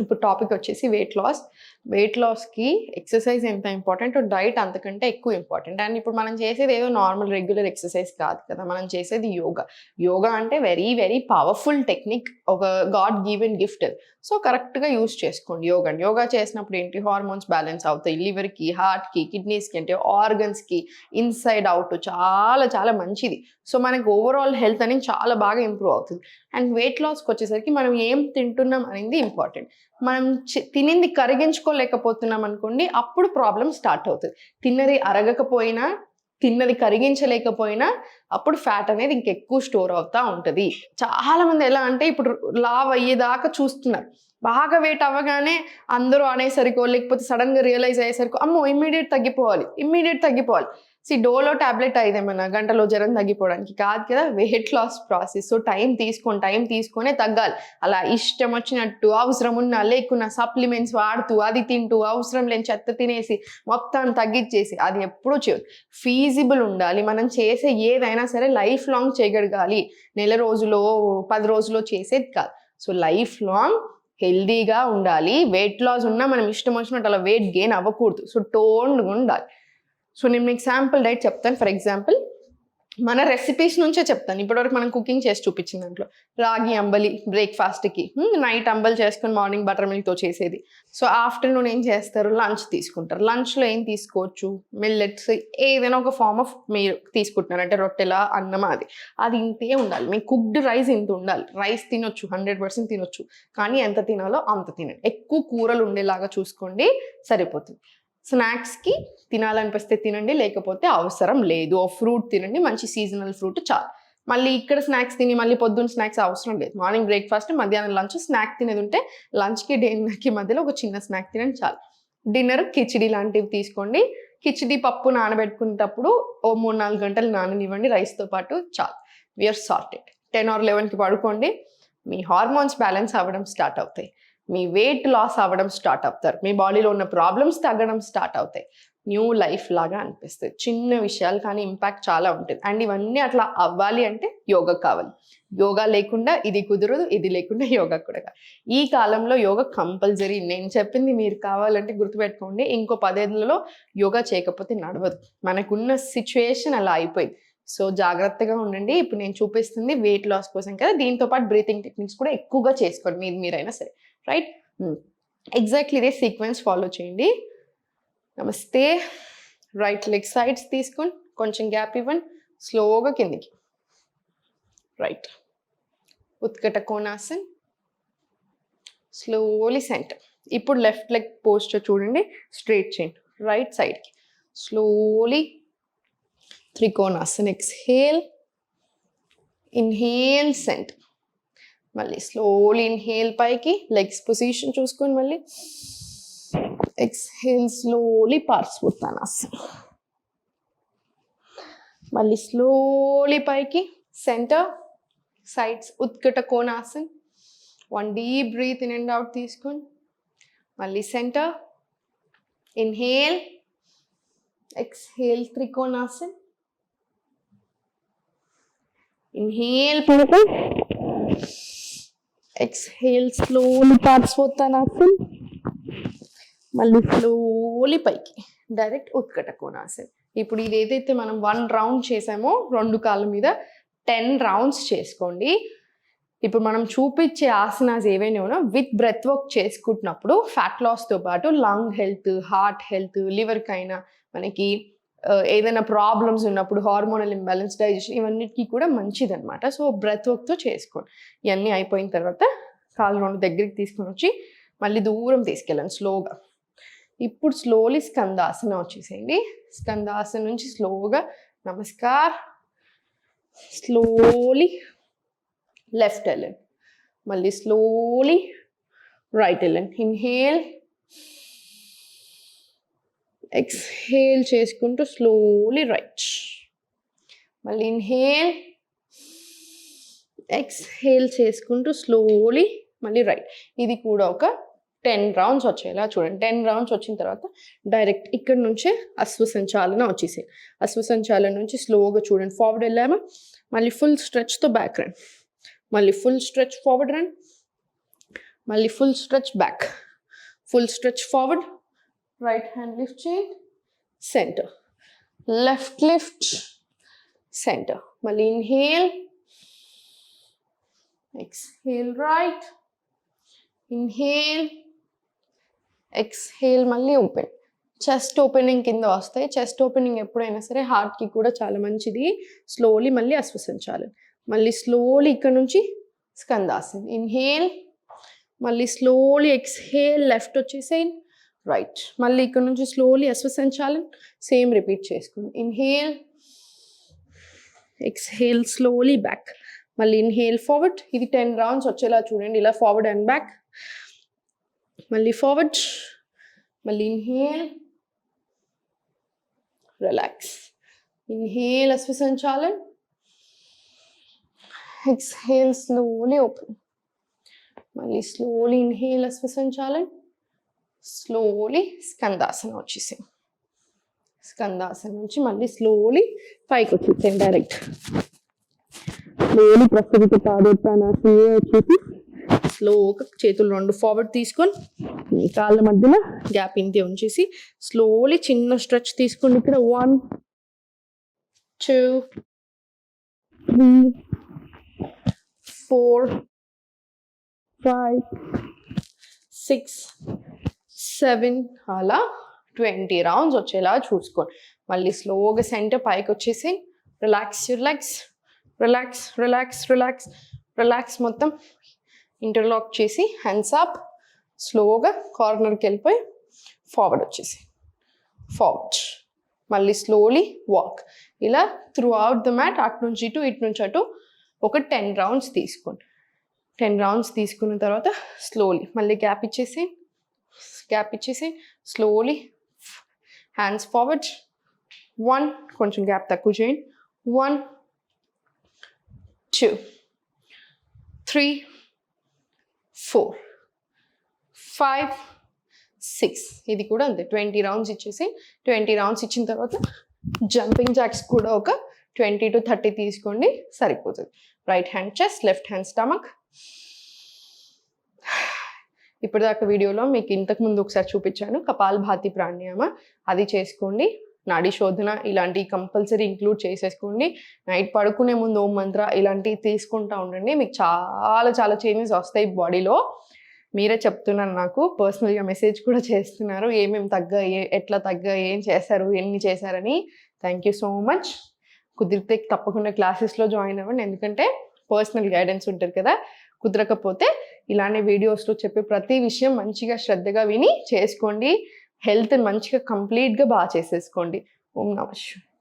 ఇప్పుడు టాపిక్ వచ్చేసి weight loss weight లాస్కి ఎక్సర్సైజ్ ఎంత ఇంపార్టెంట్ డైట్ అంతకంటే ఎక్కువ ఇంపార్టెంట్ అండ్ ఇప్పుడు మనం చేసేది ఏదో నార్మల్ రెగ్యులర్ ఎక్సర్సైజ్ కాదు కదా. మనం చేసేది యోగా. యోగా అంటే వెరీ వెరీ పవర్ఫుల్ టెక్నిక్ ఒక గాడ్ గివెన్ గిఫ్ట్ సో కరెక్ట్గా యూస్ చేసుకోండి యోగా. యోగా చేసినప్పుడు ఏంటి? హార్మోన్స్ బ్యాలెన్స్ అవుతాయి. లివర్కి హార్ట్కి కిడ్నీస్కి అంటే ఆర్గన్స్కి ఇన్సైడ్ అవుట్ చాలా చాలా మంచిది. సో మనకు ఓవరాల్ హెల్త్ అనేది చాలా బాగా ఇంప్రూవ్ అవుతుంది. అండ్ వెయిట్ లాస్కి వచ్చేసరికి మనం ఏం తింటున్నాం అనేది ఇంపార్టెంట్ మనం చి- తినింది కరిగించుకోలేకపోతున్నాం అనుకోండి అప్పుడు ప్రాబ్లం స్టార్ట్ అవుతుంది. తిన్నది అరగకపోయినా తిన్నది కరిగించలేకపోయినా అప్పుడు ఫ్యాట్ అనేది ఇంకెక్కువ స్టోర్ అవుతా ఉంటుంది. చాలా మంది ఎలా అంటే ఇప్పుడు లావ్ అయ్యేదాకా చూస్తున్నారు. బాగా వెయిట్ అవ్వగానే అందరూ అనేసరికో లేకపోతే సడన్గా రియలైజ్ అయ్యేసరికో అమ్మో ఇమ్మీడియట్ తగ్గిపోవాలి ఇమ్మీడియట్ తగ్గిపోవాలి. సి డోలో టాబ్లెట్ అయ్యేదేమన్నా గంటలో జ్వరం తగ్గిపోవడానికి కాదు కదా weight loss process so time తీసుకొని టైం తీసుకొనే తగ్గాలి. అలా ఇష్టం వచ్చినట్టు అవసరం ఉన్నా లేకున్నా సప్లిమెంట్స్ వాడుతూ అది తింటూ అవసరం లేని చెత్త తినేసి మొత్తం తగ్గించేసి అది ఎప్పుడూ చేయదు ఫీజిబుల్ ఉండాలి. మనం చేసే ఏదైనా సరే లైఫ్ లాంగ్ చేయగలగాలి నెల రోజులో పది రోజులో చేసేది కాదు. సో లైఫ్ లాంగ్ హెల్దీగా ఉండాలి. వెయిట్ లాస్ ఉన్నా మనం ఇష్టం వచ్చినట్టు అలా వెయిట్ గెయిన్ అవ్వకూడదు. సో టోన్గా ఉండాలి. సో నేను మీకు శాంపుల్ డైట్ చెప్తాను. ఫర్ ఎగ్జాంపుల్ మన రెసిపీస్ నుంచే చెప్తాను. ఇప్పటివరకు మనం కుకింగ్ చేసి చూపించిన దాంట్లో. రాగి అంబలి బ్రేక్ఫాస్ట్కి నైట్ అంబలి చేసుకుని మార్నింగ్ బటర్ మిల్క్తో చేసేది. సో ఆఫ్టర్నూన్ ఏం చేస్తారు? లంచ్ తీసుకుంటారు. లంచ్లో ఏం తీసుకోవచ్చు? మిల్లెట్స్ ఏదైనా ఒక ఫార్మ్ ఆఫ్ మీరు తీసుకుంటున్నారు. అంటే రొట్టెల అన్నం అది. అది ఇంతే ఉండాలి. మీకు కుక్డ్ రైస్ ఇంత ఉండాలి. రైస్ తినొచ్చు హండ్రెడ్ పర్సెంట్ తినొచ్చు. కానీ ఎంత తినాలో అంత తినండి. ఎక్కువ కూరలు ఉండేలాగా చూసుకోండి సరిపోతుంది. స్నాక్స్కి తినాలనిపిస్తే తినండి లేకపోతే అవసరం లేదు. ఓ ఫ్రూట్ తినండి మంచి సీజనల్ ఫ్రూట్ చాలు. మళ్ళీ ఇక్కడ స్నాక్స్ తిని మళ్ళీ పొద్దున్న స్నాక్స్ అవసరం లేదు. మార్నింగ్ బ్రేక్ఫాస్ట్ మధ్యాహ్నం లంచ్ స్నాక్ తినేది ఉంటే లంచ్కి డిన్నర్కి మధ్యలో ఒక చిన్న స్నాక్ తినండి చాలు. డిన్నర్ కిచిడి లాంటివి తీసుకోండి. కిచిడి పప్పు నానబెట్టుకునేటప్పుడు ఓ మూడు నాలుగు గంటలు నాననివ్వండి రైస్తో పాటు చాలు. వీఆర్ సార్టెడ్ టెన్ ఆర్ లెవెన్కి పడుకోండి. మీ హార్మోన్స్ బ్యాలెన్స్ అవ్వడం స్టార్ట్ అవుతాయి. మీ వెయిట్ లాస్ అవ్వడం స్టార్ట్ అవుతారు. మీ బాడీలో ఉన్న ప్రాబ్లమ్స్ తగ్గడం స్టార్ట్ అవుతాయి. న్యూ లైఫ్ లాగా అనిపిస్తుంది. చిన్న విషయాలు కానీ ఇంపాక్ట్ చాలా ఉంటుంది. అండ్ ఇవన్నీ అట్లా అవ్వాలి అంటే యోగా కావాలి. యోగా లేకుండా ఇది కుదరదు ఇది లేకుండా యోగా కూడా కాదు ఈ కాలంలో యోగా కంపల్సరీ నేను చెప్పింది మీరు కావాలంటే గుర్తుపెట్టుకోండి. ఇంకో పదేళ్ళలో యోగా చేయకపోతే నడవదు. మనకున్న సిచ్యుయేషన్ అలా అయిపోయింది. సో జాగ్రత్తగా ఉండండి. ఇప్పుడు నేను చూపిస్తుంది వెయిట్ లాస్ కోసం కదా. దీంతో పాటు బ్రీతింగ్ టెక్నిక్స్ కూడా ఎక్కువగా చేసుకోండి. మీరు మీరైనా సరే. రైట్ ఎగ్జాక్ట్లీ ఇదే సీక్వెన్స్ ఫాలో చేయండి నమస్తే రైట్ లెగ్ సైడ్స్ తీసుకొని కొంచెం గ్యాప్ ఇవ్వండి స్లోగా కిందికి right Utkata Konasana slowly center ఇప్పుడు లెఫ్ట్ లెగ్ పోస్టర్ చూడండి స్ట్రైట్ చేయండి రైట్ సైడ్కి slowly Trikonasana exhale inhale center మళ్ళీ స్లోలీ ఇన్హేల్ పైకి లెగ్స్ పొజిషన్ చూసుకొని మళ్ళీ. ఎక్స్హేల్ స్లోలీ పార్శ్వోత్తానాసన్ మళ్ళీ స్లోలీ పైకి center sides Utkata Konasana one deep breath in and out తీసుకొని మళ్ళీ center inhale exhale Trikonasana inhale పడుకో ఎక్స్హేల్ స్లోలీ పార్శ్వోత్తానాసన్ మళ్ళీ స్లోలీ పైకి. డైరెక్ట్ ఉత్కట కోణాసన్ ఇప్పుడు ఇది ఏదైతే మనం వన్ రౌండ్ చేసామో రెండు కాళ్ళ మీద టెన్ రౌండ్స్ చేసుకోండి. ఇప్పుడు మనం చూపించే ఆసనాస్ ఏవైనా ఉన్నా విత్ బ్రెత్ వర్క్ చేసుకుంటున్నప్పుడు ఫ్యాట్ లాస్తో పాటు లంగ్ హెల్త్ హార్ట్ హెల్త్ లివర్కైనా మనకి ఏదైనా ప్రాబ్లమ్స్ ఉన్నప్పుడు హార్మోనల్ ఇంబ్యాలెన్స్ డైజెషన్ ఇవన్నిటికీ కూడా మంచిదనమాట సో బ్రెత్ వర్క్తో చేసుకోండి. ఇవన్నీ అయిపోయిన తర్వాత కాళ్ళు రెండు దగ్గరికి తీసుకొని వచ్చి మళ్ళీ దూరం తీసుకెళ్ళండి స్లోగా ఇప్పుడు స్లోలీ స్కందాసన వచ్చేసేయండి. స్కందాసన నుంచి స్లోగా నమస్కార్. స్లోలీ లెఫ్ట్ వెళ్ళండి. మళ్ళీ స్లోలీ రైట్ వెళ్ళండి. ఇన్హేల్ ఎక్స్హేల్ చేసుకుంటూ స్లోలీ రైట్ మళ్ళీ ఇన్హేల్ ఎక్స్హేల్ చేసుకుంటూ స్లోలీ మళ్ళీ రైట్ ఇది కూడా ఒక టెన్ రౌండ్స్ వచ్చేలా చూడండి. టెన్ రౌండ్స్ వచ్చిన తర్వాత డైరెక్ట్ ఇక్కడ నుంచే అశ్వసంచాలన వచ్చేసాయి. అశ్వసంచాలన నుంచి స్లోగా చూడండి. ఫార్వర్డ్ వెళ్ళామా? మళ్ళీ ఫుల్ స్ట్రెచ్తో బ్యాక్ రన్ మళ్ళీ ఫుల్ స్ట్రెచ్ ఫార్వర్డ్ రన్ మళ్ళీ full stretch back full stretch forward right hand lift చేయండి సెంటర్ లెఫ్ట్ లిఫ్ట్ సెంటర్ మళ్ళీ inhale exhale right inhale exhale మళ్ళీ ఓపెన్ చెస్ట్ ఓపెనింగ్ కింద వస్తాయి. చెస్ట్ ఓపెనింగ్ ఎప్పుడైనా సరే హార్ట్కి కూడా చాలా మంచిది. స్లోలీ మళ్ళీ అశ్వసించాలి. మళ్ళీ స్లోలీ ఇక్కడ నుంచి స్కందాసన్. ఇన్హేల్ మళ్ళీ స్లోలీ ఎక్స్హేల్ లెఫ్ట్ వచ్చేసేయండి రైట్ మళ్ళీ ఇక్కడ నుంచి స్లోలీ అశ్వసించాలి సేమ్ రిపీట్ చేసుకోండి ఇన్హేల్ ఎక్స్హేల్ స్లోలీ బ్యాక్ మళ్ళీ ఇన్హేల్ ఫార్వర్డ్ ఇది టెన్ రౌండ్స్ వచ్చేలా చూడండి. ఇలా ఫార్వర్డ్ అండ్ బ్యాక్ మళ్ళీ ఫార్వర్డ్ మళ్ళీ ఇన్హేల్ రిలాక్స్ ఇన్హేల్ అశ్వసించాలి. ఎక్స్హేల్ స్లోలీ ఓపెన్ మళ్ళీ స్లోలీ ఇన్హేల్ అశ్వసించాలి. స్లోలీ స్కందాసన వచ్చేసాయి స్కందాసన నుంచి మళ్ళీ స్లోలీ పైకి వచ్చేసాయి డైరెక్ట్ స్లోలీ ప్రస్తుత పాదోత్తానాసన వచ్చేసి స్లోగా చేతులు రెండు ఫార్వర్డ్ తీసుకొని కాళ్ళ మధ్యలో గ్యాప్ ఇంతే ఉంచేసి స్లోలీ చిన్న స్ట్రెచ్ తీసుకోండి ఇక్కడ one two three four five six seven అలా ట్వంటీ రౌండ్స్ వచ్చేలా చూసుకోండి. మళ్ళీ స్లోగా సెంటర్ పైకి వచ్చేసి relax relax relax relax relax relax మొత్తం ఇంటర్లాక్ చేసి హ్యాండ్స్ అప్ స్లోగా కార్నర్కి వెళ్ళిపోయి ఫార్వర్డ్ వచ్చేసి. ఫార్వర్డ్ మళ్ళీ స్లోలీ వాక్ ఇలా త్రూ అవుట్ ద మ్యాట్ అటు నుంచి ఇటు ఇటు నుంచి అటు ఒక టెన్ రౌండ్స్ తీసుకోండి. టెన్ రౌండ్స్ తీసుకున్న తర్వాత స్లోలీ మళ్ళీ గ్యాప్ ఇచ్చేసి గ్యాప్ ఇచ్చేసి స్లోలీ హ్యాండ్స్ ఫార్వర్డ్ వన్ కొంచెం గ్యాప్ తక్కువ చేయండి. One two three four five six ఇది కూడా అంతే. ట్వంటీ రౌండ్స్ ఇచ్చేసి ట్వంటీ రౌండ్స్ ఇచ్చిన తర్వాత జంపింగ్ జాక్స్ కూడా ఒక ట్వంటీ టు థర్టీ తీసుకోండి. సరిపోతుంది. Right hand chest left hand stomach ఇప్పటిదాకా వీడియోలో మీకు ఇంతకు ముందు ఒకసారి చూపించాను. కపాల్ భాతి ప్రాణాయామ. అది చేసుకోండి. నాడీ శోధన ఇలాంటి కంపల్సరీ ఇంక్లూడ్ చేసేసుకోండి. నైట్ పడుకునే ముందు ఓం మంత్ర ఇలాంటివి తీసుకుంటా ఉండండి. మీకు చాలా చాలా చేంజెస్ వస్తాయి బాడీలో. మీరే చెప్తున్నారు నాకు. పర్సనల్గా మెసేజ్ కూడా చేస్తున్నారు. ఏమేమి తగ్గ ఏ ఎట్లా తగ్గ ఏం చేశారు ఎన్ని చేశారని. Thank you so much. కుదిరితే తప్పకుండా క్లాసెస్లో జాయిన్ అవ్వండి. ఎందుకంటే పర్సనల్ గైడెన్స్ ఉంటుంది కదా. కుదరకపోతే ఇలానే వీడియోస్లో చెప్పే ప్రతి విషయం మంచిగా శ్రద్ధగా విని చేసుకోండి. హెల్త్ మంచిగా కంప్లీట్గా బాగా చేసేసుకోండి. ఓం నమస్కారం